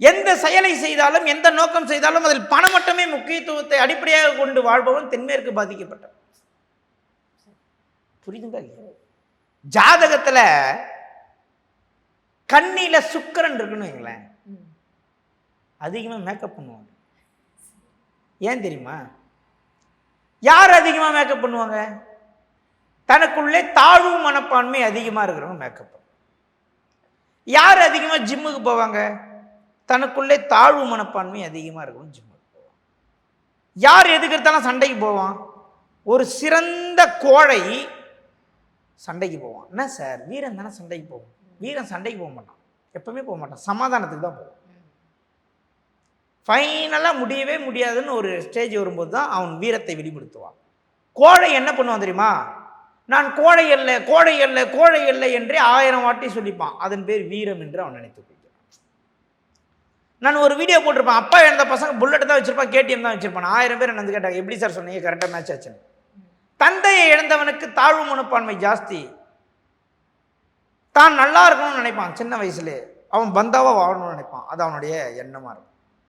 எந்த செயலை செய்தாலும் எந்த நோக்கம் செய்தாலும் அதில் பணம் மட்டுமே முக்கியத்துவத்தை அடிப்படையாக கொண்டு வாழ்பவன் தென்மேற்கு பாதிக்கப்பட்டவன். புரியுதுங்களா? ஜாதகத்தில் ஜாதகத்துல கண்ணில சுக்கிரன் இருக்குன்னு வைங்களேன். அதிகமாக மேக்கப் பண்ணுவாங்க. ஏன் தெரியுமா? யார் அதிகமாக மேக்கப் பண்ணுவாங்க? தனக்குள்ளே தாழ்வு மனப்பான்மை அதிகமாக இருக்கிறவங்க மேக்கப் யார் அதிகமாக ஜிம்முக்கு போவாங்க? தனக்குள்ளே தாழ்வு மனப்பான்மை அதிகமாக இருக்கும்னு ஜிம்முக்கு யார் எதுக்கு எடுத்தாலும் சண்டைக்கு போவான். ஒரு சிறந்த கோழை சண்டைக்கு போவான். என்ன சார்? வீரன் தானே சண்டைக்கு போவான். வீரன் சண்டைக்கு போக மாட்டான். எப்பவுமே போக மாட்டான். சமாதானத்துக்கு தான் போவான். ஃபைனலாக முடியவே முடியாதுன்னு ஒரு ஸ்டேஜ் வரும்போது தான் அவன் வீரத்தை வெளிப்படுத்துவான். கோழை என்ன பண்ணுவான் தெரியுமா? நான் கோழை அல்ல கோழை அல்ல கோழை அல்ல என்றே ஆயிரம் வாட்டி சொல்லிப்பான். அதன் பேர் வீரம் என்று அவன் நினைத்து நான் ஒரு வீடியோ போட்டிருப்பேன். அப்பா இழந்த பசங்க புல்லட் தான் வச்சிருப்பான் கேடிஎம் தான் வச்சிருப்பான். ஆயிரம் பேர் என்ன கேட்டாங்க எப்படி சார் சொன்னீங்க? கரெக்டாக மேட்ச் ஆச்சுன்னு. தந்தையை இழந்தவனுக்கு தாழ்வு மனப்பான்மை ஜாஸ்தி. தான் நல்லா இருக்கணும்னு நினைப்பான் சின்ன வயசுலேயே. அவன் பந்தாவாக வாழணும்னு நினைப்பான். அது அவனுடைய எண்ணமாக இருக்கும்.